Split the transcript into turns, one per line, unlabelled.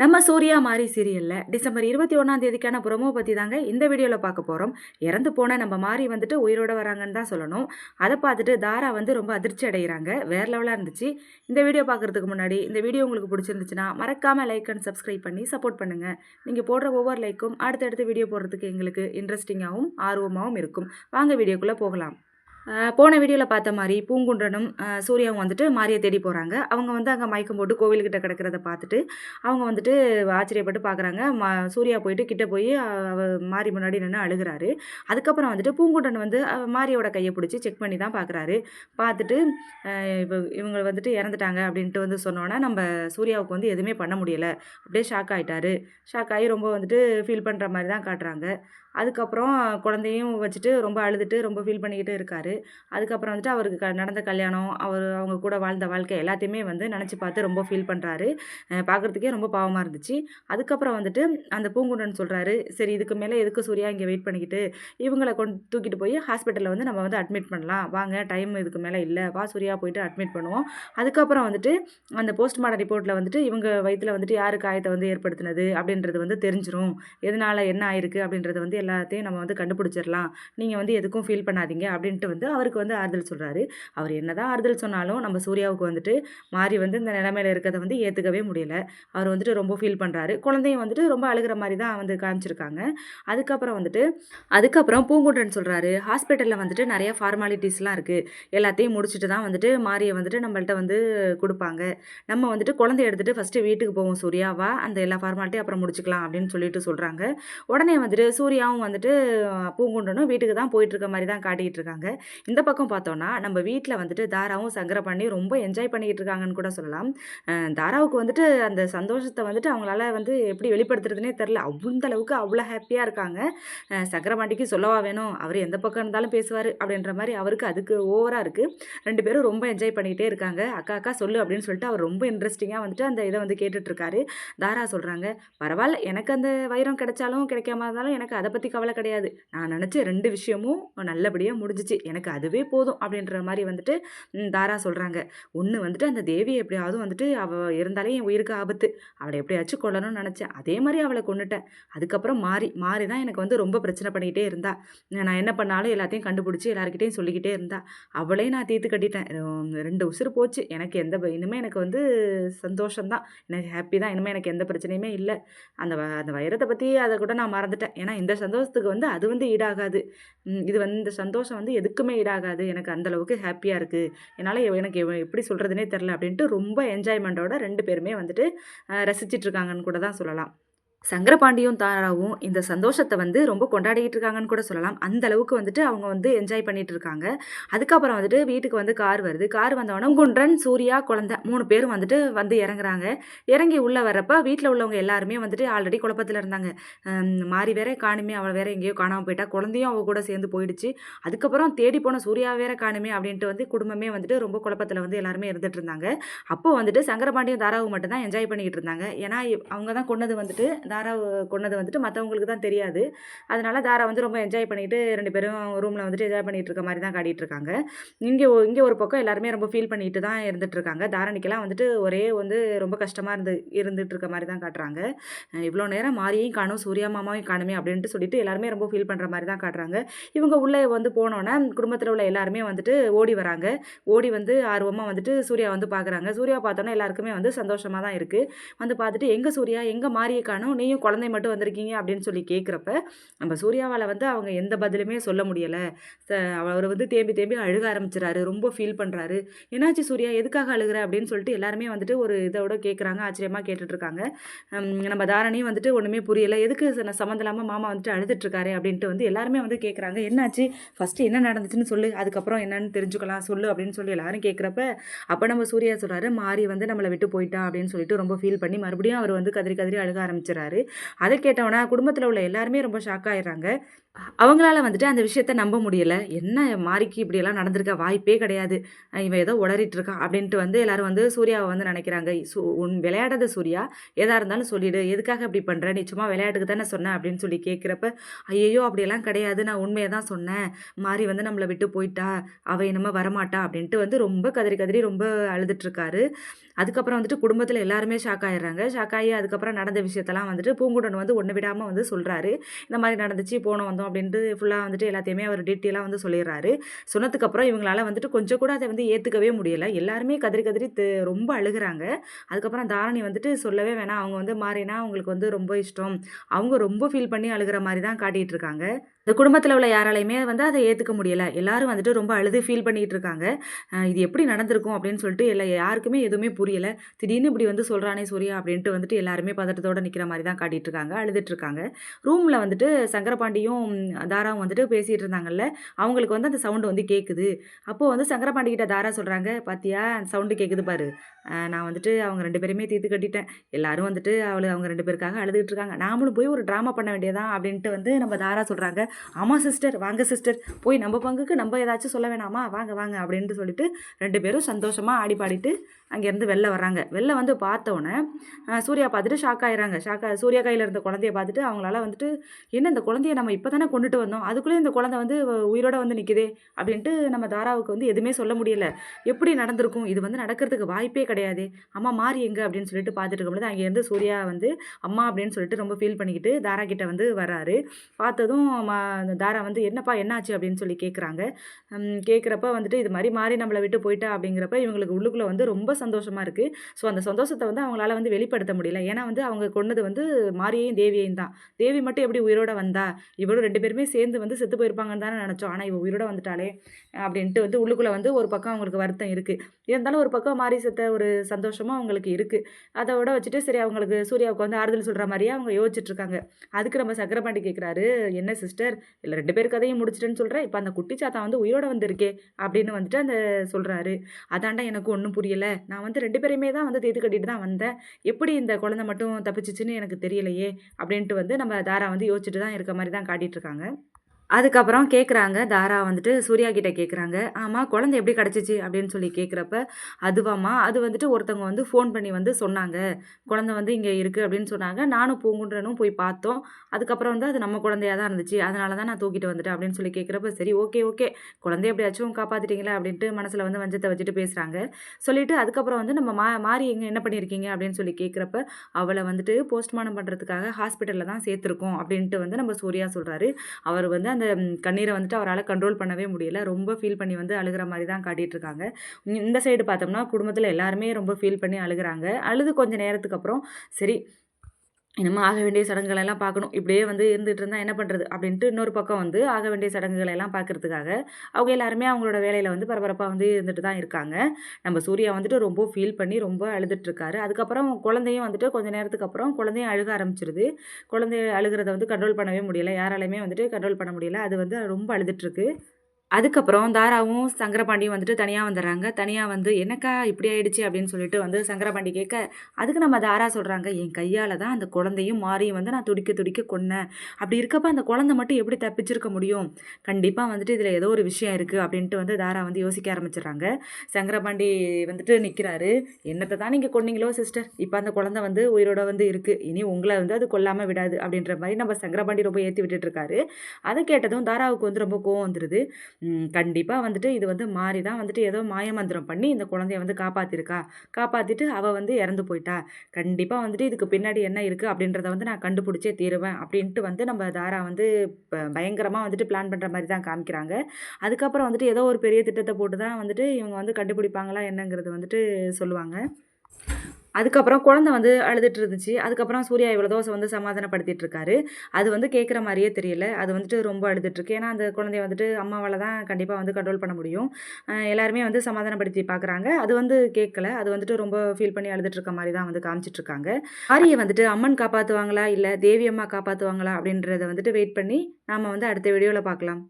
நம்ம சூர்யா மாரி சீரியலில் டிசம்பர் இருபத்தி ஒன்றாம் தேதிக்கான ப்ரோமோ பற்றி தாங்க இந்த வீடியோவில் பார்க்க போகிறோம் இறந்து போன நம்ம மாரி வந்துட்டு உயிரோட வராங்கன்னு தான் சொல்லணும். அதை பார்த்துட்டு தாரா வந்து ரொம்ப அதிர்ச்சி அடைகிறாங்க வேற லெவலாக இருந்துச்சு. இந்த வீடியோ பார்க்குறதுக்கு முன்னாடி இந்த வீடியோ உங்களுக்கு பிடிச்சிருந்துச்சுன்னா மறக்காமல் லைக் அண்ட் சப்ஸ்கிரைப் பண்ணி சப்போர்ட் பண்ணுங்கள் நீங்கள் போடுற ஒவ்வொரு லைக்கும் அடுத்தடுத்த வீடியோ போடுறதுக்கு எங்களுக்கு இன்ட்ரெஸ்டிங்காகவும் ஆர்வமாகவும் இருக்கும். வாங்க வீடியோக்குள்ளே போகலாம். போன வீடியோவில் பார்த்த மாதிரி பூங்குன்றனும் சூர்யாவும் வந்துட்டு மாரியை தேடி போகிறாங்க அவங்க வந்து அங்கே மயக்கம் போட்டு கோவில்கிட்ட கிடக்கிறத பார்த்துட்டு அவங்க வந்துட்டு ஆச்சரியப்பட்டு பார்க்குறாங்க மா சூர்யா போயிட்டு கிட்ட போய் அவ மாரி முன்னாடி நின்று அழுகிறாரு. அதுக்கப்புறம் வந்துட்டு பூங்குன்றன் வந்து மாரியோட கையை பிடிச்சி செக் பண்ணி தான் பார்க்குறாரு பார்த்துட்டு இப்போ இவங்க வந்துட்டு இறந்துட்டாங்க அப்படின்ட்டு வந்து சொன்னோன்னே நம்ம சூர்யாவுக்கு வந்து எதுவுமே பண்ண முடியலை. அப்படியே ஷாக் ஆகிட்டாரு ஷாக் ஆகி ரொம்ப வந்துட்டு ஃபீல் பண்ணுற மாதிரி தான் காட்டுறாங்க. அதுக்கப்புறம் குழந்தையும் வச்சுட்டு ரொம்ப அழுதுட்டு ரொம்ப ஃபீல் பண்ணிக்கிட்டு இருக்காரு. அதுக்கப்புறம் வந்துட்டு அவருக்கு க நடந்த கல்யாணம் அவர் அவங்க கூட வாழ்ந்த வாழ்க்கை எல்லாத்தையுமே வந்து நினச்சி பார்த்து ரொம்ப ஃபீல் பண்ணுறாரு பார்க்குறதுக்கே ரொம்ப பாவமாக இருந்துச்சு. அதுக்கப்புறம் வந்துட்டு அந்த பூங்குண்டன் சொல்கிறாரு சரி இதுக்கு மேலே எதுக்கு சூர்யா இங்கே வெயிட் பண்ணிக்கிட்டு? இவங்களை கொண்டு தூக்கிட்டு போய் ஹாஸ்பிட்டலில் வந்து நம்ம வந்து அட்மிட் பண்ணலாம். வாங்க டைம் இதுக்கு மேலே இல்லை. வா சூர்யா போயிட்டு அட்மிட் பண்ணுவோம். அதுக்கப்புறம் வந்துட்டு அந்த போஸ்ட்மார்ட்டம் ரிப்போர்ட்டில் வந்துட்டு இவங்க வயிற்றில் வந்துட்டு யாரு காயத்தை வந்து ஏற்படுத்தினது அப்படின்றது வந்து தெரிஞ்சிடும் எதனால் என்ன ஆயிருக்கு அப்படின்றது வந்து எல்லாத்தையும் நம்ம வந்து கண்டுபிடிச்சிடலாம் நீங்கள் வந்து எதுக்கும் ஃபீல் பண்ணாதீங்க அப்படின்ட்டு வந்து அவருக்கு வந்து ஆறுதல் சொல்கிறாரு அவர் என்னதான் ஆறுதல் சொன்னாலும் நம்ம சூர்யாவுக்கு வந்துட்டு மாறி வந்து இந்த நிலைமையில் இருக்கிறத வந்து ஏற்றுக்கவே முடியல. அவர் வந்துட்டு ரொம்ப ஃபீல் பண்ணுறாரு குழந்தையும் வந்துட்டு ரொம்ப அழுகிற மாதிரி தான் வந்து காமிச்சிருக்காங்க. அதுக்கப்புறம் வந்துட்டு அதுக்கப்புறம் பூங்குன்றன் சொல்கிறாரு ஹாஸ்பிட்டலில் வந்துட்டு நிறைய ஃபார்மாலிட்டிஸ்லாம் இருக்குது எல்லாத்தையும் முடிச்சுட்டு தான் வந்துட்டு மாரியை வந்துட்டு நம்மள்ட்ட வந்து கொடுப்பாங்க. நம்ம வந்துட்டு குழந்தைய எடுத்துகிட்டு ஃபஸ்ட்டு வீட்டுக்கு போவோம் சூர்யாவா அந்த எல்லா ஃபார்மாலிட்டியும் அப்புறம் முடிச்சுக்கலாம் அப்படின்னு சொல்லிட்டு சொல்கிறாங்க உடனே வந்துட்டு சூர்யாவும் வந்துட்டு பூங்குண்டனும் வீட்டுக்கு தான் போயிட்டு இருக்க மாதிரி தான் காட்டிக்கிட்டு இருக்காங்க இந்த பக்கம் பார்த்தோன்னா நம்ம வீட்டில் வந்துட்டு தாராவும் சங்கர பண்ணி ரொம்ப என்ஜாய் பண்ணிக்கிட்டு இருக்காங்கன்னு கூட சொல்லலாம். தாராவுக்கு வந்துட்டு அந்த சந்தோஷத்தை வந்துட்டு அவங்களால வந்து எப்படி வெளிப்படுத்துறதுனே தெரில. அந்த அளவுக்கு அவ்வளோ ஹாப்பியாக இருக்காங்க. அஹ், சக்கரபாண்டிக்கு சொல்லவா வேணும்? அவர் எந்த பக்கம் இருந்தாலும் பேசுவார் அப்படின்ற மாதிரி அவருக்கு அதுக்கு ஓவராக இருக்குது ரெண்டு பேரும் ரொம்ப என்ஜாய் பண்ணிக்கிட்டே இருக்காங்க. அக்கா அக்கா சொல்லு அப்படின்னு சொல்லிட்டு அவர் ரொம்ப இன்ட்ரெஸ்டிங்காக வந்துட்டு அந்த இதை வந்து கேட்டுட்ருக்காரு. தாரா சொல்கிறாங்க பரவாயில்ல எனக்கு அந்த வைரம் கிடைச்சாலும் கிடைக்காம இருந்தாலும் எனக்கு அதை பற்றி கவலை கிடையாது. நான் நினச்ச ரெண்டு விஷயமும் நல்லபடியாக முடிஞ்சிச்சு. எனக்கு அதுவே போதும் அப்படின்ற மாதிரி வந்துட்டு தாரா சொல்கிறாங்க ஒன்று வந்துட்டு அந்த தேவியை எப்படியாவது வந்துட்டு அவள் இருந்தாலே என் உயிருக்கு ஆபத்து. அவளை எப்படியாச்சும் கொல்லணும்னு நினச்சேன். அதே மாதிரி அவளை கொண்டுட்டேன் அதுக்கப்புறம் மாறி மாறி தான் எனக்கு வந்து ரொம்ப பிரச்சனை பண்ணிக்கிட்டே இருந்தா. நான் என்ன பண்ணாலும் எல்லாத்தையும் கண்டுபிடிச்சி எல்லாருக்கிட்டையும் சொல்லிக்கிட்டே இருந்தா. அவளே நான் தீர்த்து கட்டிட்டேன். ரெண்டு உசுறு போச்சு. எனக்கு எந்த ப- இனிமே எனக்கு வந்து சந்தோஷம்தான். எனக்கு ஹாப்பி தான். இனிமேல் எனக்கு எந்த பிரச்சனையுமே இல்லை. அந்த வ அந்த வைரத்தை பற்றி அதை கூட நான் மறந்துட்டேன். ஏன்னா இந்த சந்தோஷத்துக்கு வந்து அது வந்து ஈடாகாது. இது வந்து இந்த சந்தோஷம் வந்து எதுக்குமே ஈடாகாது. எனக்கு அந்தளவுக்கு ஹாப்பியாக இருக்குது என்னால் எனக்கு எப்படி சொல்கிறதுனே தெரில அப்படின்ட்டு ரொம்ப என்ஜாய்மெண்ட்டோட ரெண்டு பேருமே வந்துட்டு ரசிச்சிட்ருக்காங்கன்னு கூட தான் சொல்லலாம். சங்கரபாண்டியும் தாராவும் இந்த சந்தோஷத்தை வந்து ரொம்ப கொண்டாடிக்கிட்டு இருக்காங்கன்னு கூட சொல்லலாம். அந்த அளவுக்கு வந்துட்டு அவங்க வந்து என்ஜாய் பண்ணிட்டு இருக்காங்க. அதுக்கப்புறம் வந்துட்டு வீட்டுக்கு வந்து கார் வருது. கார் வந்தவொடனே குன்றன் சூர்யா குழந்தை மூணு பேரும் வந்துட்டு வந்து இறங்குறாங்க. இறங்கி உள்ளே வர்றப்ப வீட்டில் உள்ளவங்க எல்லாருமே வந்துட்டு ஆல்ரெடி குழப்பத்தில் இருந்தாங்க. மாறி வேற காணுமே அவளை வேற எங்கேயோ காணாமல் போயிட்டா. குழந்தையும் அவள் கூட சேர்ந்து போயிடுச்சு. அதுக்கப்புறம் தேடி போன சூர்யா வேற காணுமே அப்படின்ட்டு வந்து குடும்பமே வந்துட்டு ரொம்ப குழப்பத்தில் வந்து எல்லாருமே இருந்துட்டு இருந்தாங்க. அப்போ வந்துட்டு சங்கரபாண்டியும் தாராவும் மட்டும் தான் என்ஜாய் பண்ணிக்கிட்டு இருந்தாங்க. ஏன்னா அவங்க தான் கொன்னது வந்துட்டு தாரா கொன்னது வந்துட்டு மற்றவங்களுக்கு தான் தெரியாது. அதனால தாரா வந்து ரொம்ப என்ஜாய் பண்ணிட்டு ரெண்டு பேரும் ரூமில் வந்துட்டு என்ஜாய் பண்ணிட்டு இருக்க மாதிரி தான் காட்டிட்டு இருக்காங்க. இங்கே இங்கே ஒரு பக்கம் எல்லாருமே ரொம்ப ஃபீல் பண்ணிட்டு தான் இருந்துட்டு இருக்காங்க. தாரணிக்கெல்லாம் வந்துட்டு ஒரே வந்து ரொம்ப கஷ்டமாக இருந்து இருந்துட்டு இருக்க மாதிரி தான் காட்டுறாங்க. இவ்வளோ நேரம் மாரியும் காணும் சூர்யா மாமாவையும் காணுமே அப்படின்ட்டு சொல்லிட்டு எல்லாருமே ரொம்ப ஃபீல் பண்ணுற மாதிரி தான் காட்டுறாங்க. இவங்க உள்ளே வந்து போனோன்னே குடும்பத்தில் உள்ள எல்லாருமே வந்துட்டு ஓடி வராங்க. ஓடி வந்து ஆர்வமாக வந்துட்டு சூர்யா வந்து பார்க்குறாங்க சூர்யா பார்த்தோன்னா எல்லாருக்குமே வந்து சந்தோஷமாக தான் இருக்குது வந்து பார்த்துட்டு எங்கே சூர்யா? எங்கே மாரியை காணும்? நீயும் குழந்தை மட்டும் வந்திருக்கீங்க அப்படின்னு சொல்லி கேட்குறப்ப நம்ம சூர்யாவால் வந்து அவங்க எந்த பதிலுமே சொல்ல முடியலை. அவர் வந்து தேம்பி தேம்பி அழுக ஆரம்பிச்சிறாரு. ரொம்ப ஃபீல் பண்ணுறாரு என்னாச்சு சூர்யா? எதுக்காக அழுகுற? அப்படின்னு சொல்லிட்டு எல்லாருமே வந்துட்டு ஒரு இதோட கேட்குறாங்க ஆச்சரியமாக கேட்டுட்ருக்காங்க. நம்ம தாரணியும் வந்துட்டு ஒன்றுமே புரியலை. எதுக்கு ச- சம்மந்தம் இல்லாமல் மாமா வந்துட்டு அழுதுட்ருக்காரு? அப்படின்ட்டு வந்து எல்லாருமே வந்து கேட்குறாங்க என்னாச்சு? ஃபஸ்ட்டு என்ன நடந்துச்சுன்னு சொல்லு. அதுக்கப்புறம் என்னன்னு தெரிஞ்சுக்கலாம். சொல்லு. அப்படின்னு சொல்லி எல்லாரும் கேட்குறப்ப அப்போ நம்ம சூர்யா சொல்கிறாரு மாறி வந்து நம்மளை விட்டு போயிட்டா. அப்படின்னு சொல்லிட்டு ரொம்ப ஃபீல் பண்ணி மறுபடியும் அவர் வந்து கதிரி கதிரி அழுக சொல்கிறாரு அதை கேட்டவொன்னே குடும்பத்தில் உள்ள எல்லாருமே ரொம்ப ஷாக் ஆயிடுறாங்க. அவங்களால வந்துட்டு அந்த விஷயத்த நம்ப முடியல. என்ன மாறிக்கு இப்படியெல்லாம் நடந்திருக்க? வாய்ப்பே கிடையாது. இவன் ஏதோ உளறிட்டு இருக்கான் அப்படின்ட்டு வந்து எல்லாரும் வந்து சூர்யாவை வந்து நினைக்கிறாங்க. சு உன் விளையாடாத சூர்யா எதா இருந்தாலும் சொல்லிடு. எதுக்காக இப்படி பண்ணுற நீ சும்மா விளையாட்டுக்கு தானே சொன்னேன் அப்படின்னு சொல்லி கேட்குறப்ப ஐயோ அப்படியெல்லாம் கிடையாது. நான் உண்மையை தான் சொன்னேன். மாறி வந்து நம்மளை விட்டு போயிட்டா. அவ இனிமே வரமாட்டா. அப்படின்ட்டு வந்து ரொம்ப கதறி கதறி ரொம்ப அழுதுட்டு இருக்காரு. அதுக்கப்புறம் வந்துட்டு குடும்பத்தில் எல்லாருமே ஷாக் ஆகிடுறாங்க ஷாக் ஆகி அதுக்கப்புறம் நடந்த விஷயத்தெல்லாம் வந்துட்டு பூங்குடன் வந்து ஒன்று விடாமல் வந்து சொல்கிறாரு இந்த மாதிரி நடந்துச்சு, போனோம் வந்தோம் அப்படின்ட்டு ஃபுல்லாக வந்துட்டு எல்லாத்தையுமே அவர் டீட்டெயிலாக வந்து சொல்லிடுறாரு. சொன்னதுக்கப்புறம் இவங்களால வந்துட்டு கொஞ்சம் கூட அதை வந்து ஏற்றுக்கவே முடியலை எல்லாருமே கதறி கதறி ரொம்ப அழுகுறாங்க. அதுக்கப்புறம் தாரணி வந்துட்டு சொல்லவே வேணாம். அவங்க வந்து மாறினா அவங்களுக்கு வந்து ரொம்ப இஷ்டம். அவங்க ரொம்ப ஃபீல் பண்ணி அழுகிற மாதிரி தான் காட்டிகிட்டு இருக்காங்க. இந்த குடும்பத்தில் உள்ள யாராலையுமே வந்து அதை ஏற்றுக்க முடியலை எல்லாரும் வந்துட்டு ரொம்ப அழுது ஃபீல் பண்ணிட்டு இருக்காங்க. இது எப்படி நடந்திருக்கும் அப்படின்னு சொல்லிட்டு எல்லா யாருக்குமே எதுவுமே புரியலை திடீர்னு இப்படி வந்து சொல்கிறானே சூர்யா அப்படின்ட்டு வந்துட்டு எல்லாருமே பதட்டத்தோட நிற்கிற மாதிரி தான் காட்டிகிட்டு இருக்காங்க. அழுதுட்டு இருக்காங்க. ரூமில் வந்துட்டு சங்கரபாண்டியும், தாராவும் வந்துட்டு பேசிகிட்டு இருந்தாங்கல்ல. அவங்களுக்கு வந்து அந்த சவுண்டு வந்து கேட்குது. அப்போது வந்து சங்கரபாண்டி கிட்ட தாரா பார்த்தியா அந்த சவுண்டு கேட்குது பாரு. நான் வந்துட்டு அவங்க ரெண்டு பேருமே தீர்த்து கட்டிட்டேன். எல்லாரும் வந்துட்டு அவள அவங்க ரெண்டு பேருக்காக அழுதுகிட்டு இருக்காங்க. நாமளும் போய் ஒரு ட்ராமா பண்ண வேண்டியதான் அப்படின்ட்டு வந்து நம்ம தாரா சொல்கிறாங்க ஆமாம் சிஸ்டர். வாங்க சிஸ்டர். போய் நம்ம பங்குக்கு நம்ம ஏதாச்சும் சொல்ல வேணாமா? வாங்க வாங்க" அப்படின்ட்டு சொல்லிட்டு ரெண்டு பேரும் சந்தோஷமாக ஆடி பாடிட்டு அங்கேருந்து வெளில வராங்க வெளில வந்து பார்த்தோன்னே சூர்யா பார்த்துட்டு ஷாக் ஆகிறாங்க ஷாக் சூர்யா கையில் இருந்த குழந்தைய பார்த்துட்டு அவங்களால வந்துட்டு, "என்ன இந்த குழந்தைய நம்ம இப்போ தானே கொண்டுட்டு வந்தோம். அதுக்குள்ளேயே இந்த குழந்தை வந்து உயிரோட வந்து நிற்கிதே அப்படின்ட்டு நம்ம தாராவுக்கு வந்து எதுவுமே சொல்ல முடியல. எப்படி நடந்திருக்கும்? இது வந்து நடக்கிறதுக்கு வாய்ப்பே கிடையாது அம்மா மாறி எங்கே அப்படின்னு சொல்லிட்டு பார்த்துட்டு இருக்கும்பொழுது அங்கேருந்து சூர்யா வந்து, "அம்மா" அப்படின்னு சொல்லிட்டு ரொம்ப ஃபீல் பண்ணிக்கிட்டு தாரா கிட்ட வந்து வராரு பார்த்ததும் அந்த தாரா வந்து, "என்னப்பா என்னாச்சு?" அப்படின்னு சொல்லி கேட்குறாங்க. கேட்குறப்ப வந்துட்டு, "இது மாதிரி மாறி நம்மளை விட்டு போயிட்டா" அப்படிங்கிறப்ப இவங்களுக்கு உள்ளுக்குள்ளே வந்து ரொம்ப சந்தோஷமாக இருக்குது ஸோ அந்த சந்தோஷத்தை வந்து அவங்களால வந்து வெளிப்படுத்த முடியல. ஏன்னா வந்து அவங்க கொண்டது வந்து மாரியையும், தேவியையும் தான். தேவி மட்டும் எப்படி உயிரோட வந்தா? இவ்வளோ ரெண்டு பேருமே சேர்ந்து வந்து செத்து போயிருப்பாங்கன்னு தானே நினச்சோம் ஆனால் இவ உயிரோட வந்துட்டாலே அப்படின்ட்டு வந்து உள்ளுக்குள்ளே வந்து ஒரு பக்கம் அவங்களுக்கு வருத்தம் இருக்குது இருந்தாலும் ஒரு பக்கம் மாறி செத்த ஒரு சந்தோஷமும் அவங்களுக்கு இருக்கு. அதோட வச்சுட்டு சரி அவங்களுக்கு சூர்யாவுக்கு வந்து ஆறுதல் சொல்கிற மாதிரியே அவங்க யோசிச்சுட்ருக்காங்க அதுக்கு நம்ம சக்கரபாண்டி கேட்குறாரு, "என்ன சிஸ்டர்? இல்ல 2 பேர் கதையும் முடிச்சிட்டுன்னு சொல்கிறேன் இப்போ அந்த குட்டி சாத்தா வந்து உயிரோட வந்திருக்கே!" அப்படின்னு வந்துட்டு அந்த சொல்கிறாரு அதாண்டா எனக்கு ஒன்றும் புரியலை நான் வந்து ரெண்டு பேரையுமே தான் வந்து தேத்து கட்டிட்டு தான் வந்தேன். எப்படி இந்த குழந்தை மட்டும் தப்பிச்சிச்சின்னு எனக்கு தெரியலையே!" அப்படின்ட்டு வந்து நம்ம தாரா வந்து யோசிச்சுட்டு தான் இருக்க மாதிரி தான் காட்டிட்டு இருக்காங்க. அதுக்கப்புறம் கேட்குறாங்க. தாரா வந்துட்டு சூர்யா கிட்ட கேட்குறாங்க. ஆமாம் குழந்தை எப்படி கிடச்சிச்சு அப்படின்னு சொல்லி கேட்குறப்ப, "அதுவாம்மா, அது வந்துட்டு ஒருத்தவங்க வந்து ஃபோன் பண்ணி வந்து சொன்னாங்க. குழந்தை வந்து இங்கே இருக்குது அப்படின்னு சொன்னாங்க. நானும் பூங்குன்றனும் போய் பார்த்தோம். அதுக்கப்புறம் வந்து அது நம்ம குழந்தையாக தான் இருந்துச்சு. அதனால தான் நான் தூக்கிட்டு வந்துட்டேன்" அப்படின்னு சொல்லி கேட்குறப்ப, "சரி ஓகே, ஓகே. குழந்தைய எப்படியாச்சும் காப்பாற்றிட்டீங்களா அப்படின்ட்டு மனசில் வந்து வஞ்சத்தை வச்சுட்டு பேசுகிறாங்க சொல்லிட்டு அதுக்கப்புறம் வந்து நம்ம மா மாறி எங்கே என்ன பண்ணியிருக்கீங்க? அப்படின்னு சொல்லி கேட்குறப்ப, அவளை வந்துட்டு போஸ்ட்மார்ட்டம் பண்ணுறதுக்காக ஹாஸ்பிட்டலில் தான் சேர்த்துருக்கோம்" அப்படின்ட்டு வந்து நம்ம சூர்யா சொல்கிறாரு அவர் வந்து அந்த கண்ணீரை வந்துட்டு அவரால் கண்ட்ரோல் பண்ணவே முடியல. ரொம்ப ஃபீல் பண்ணி வந்து அழுகுற மாதிரி தான் காட்டிகிட்ருக்காங்க இந்த சைடு பார்த்தோம்னா, குடும்பத்தில் எல்லாருமே ரொம்ப ஃபீல் பண்ணி அழுகுறாங்க. அழுது கொஞ்சம் நேரத்துக்கு அப்புறம், சரி இனிமே ஆக வேண்டிய சடங்குகள் எல்லாம் பார்க்கணும். இப்படியே வந்து இருந்துகிட்டு இருந்தால் என்ன பண்ணுறது அப்படின்ட்டு இன்னொரு பக்கம் வந்து ஆக வேண்டிய சடங்குகளை எல்லாம் பார்க்கறதுக்காக, அவங்க எல்லாருமே அவங்களோட வேலையில் வந்து பரபரப்பாக வந்து இருந்துட்டு தான் இருக்காங்க. நம்ம சூர்யா வந்துட்டு ரொம்ப ஃபீல் பண்ணி ரொம்ப அழுதுட்டுருக்காரு அதுக்கப்புறம் குழந்தையும் வந்துட்டு கொஞ்ச நேரத்துக்கு அப்புறம் குழந்தையும் அழுக ஆரம்பிச்சிருது குழந்தை அழுகுறத வந்து கண்ட்ரோல் பண்ணவே முடியல. யாராலையுமே வந்துட்டு கண்ட்ரோல் பண்ண முடியல. அது வந்து ரொம்ப அழுதுட்டுருக்கு அதுக்கப்புறம் தாராவும், சங்கரபாண்டியும் வந்துட்டு தனியாக வந்துடுறாங்க தனியாக வந்து, "என்னக்கா இப்படி ஆயிடுச்சு?" அப்படின்னு சொல்லிட்டு வந்து சங்கரபாண்டி கேட்க, அதுக்கு நம்ம தாரா சொல்கிறாங்க "என் கையால் தான் அந்த குழந்தையும், மாறியும் வந்து நான் துடிக்க துடிக்க கொன்னேன். அப்படி இருக்கப்ப அந்த குழந்தை மட்டும் எப்படி தப்பிச்சிருக்க முடியும்? கண்டிப்பாக வந்துட்டு இதில் ஏதோ ஒரு விஷயம் இருக்குது அப்படின்ட்டு வந்து தாரா வந்து யோசிக்க ஆரம்பிச்சிடுறாங்க சங்கரபாண்டி வந்துட்டு நிற்கிறாரு என்னத்தை தான் நீங்கள் கொன்னீங்களோ சிஸ்டர். இப்போ அந்த குழந்தை வந்து உயிரோட வந்து இருக்குது இனி உங்களை வந்து அது கொல்லாமல் விடாது." அப்படின்ற மாதிரி நம்ம சங்கரபாண்டி ரொம்ப ஏற்றி விட்டுட்டு இருக்காரு. கேட்டதும் தாராவுக்கு வந்து ரொம்ப கோவம் வந்துடுது கண்டிப்பாக வந்துட்டு இது வந்து மாறி தான் வந்துட்டு ஏதோ மாயமந்திரம் பண்ணி இந்த குழந்தைய வந்து காப்பாற்றிருக்கா காப்பாற்றிட்டு அவள் வந்து இறந்து போயிட்டா. கண்டிப்பாக வந்துட்டு இதுக்கு பின்னாடி என்ன இருக்குது அப்படின்றத வந்து நான் கண்டுபிடிச்சே தீருவேன். அப்படின்ட்டு வந்து நம்ம தாரா வந்து ப வந்துட்டு பிளான் பண்ணுற மாதிரி தான் காமிக்கிறாங்க. அதுக்கப்புறம் வந்துட்டு ஏதோ ஒரு பெரிய திட்டத்தை போட்டு தான் வந்துட்டு இவங்க வந்து கண்டுபிடிப்பாங்களா என்னங்கிறது வந்துட்டு சொல்லுவாங்க. அதுக்கப்புறம் குழந்தை வந்து அழுதுட்டு இருந்துச்சு. அதுக்கப்புறம் சூர்யா இவ்வளோ தோசை வந்து சமாதானப்படுத்திட்டு இருக்காரு. அது வந்து கேட்குற மாதிரியே தெரியல. அது வந்துட்டு ரொம்ப அழுதுட்டுருக்கு. ஏன்னா, அந்த குழந்தைய வந்துட்டு அம்மாவால் தான் கண்டிப்பாக வந்து கண்ட்ரோல் பண்ண முடியும். எல்லாருமே வந்து சமாதானப்படுத்தி பார்க்குறாங்க. அது வந்து கேட்கல. அது வந்துட்டு ரொம்ப ஃபீல் பண்ணி அழுதுட்டுருக்க மாதிரி தான் வந்து காமிச்சிட்ருக்காங்க ஆரியை வந்துட்டு அம்மன் காப்பாற்றுவாங்களா இல்லை தேவி அம்மா காப்பாற்றுவாங்களா அப்படின்றத வந்துட்டு வெயிட் பண்ணி நாம் வந்து அடுத்த வீடியோவில் பார்க்கலாம்.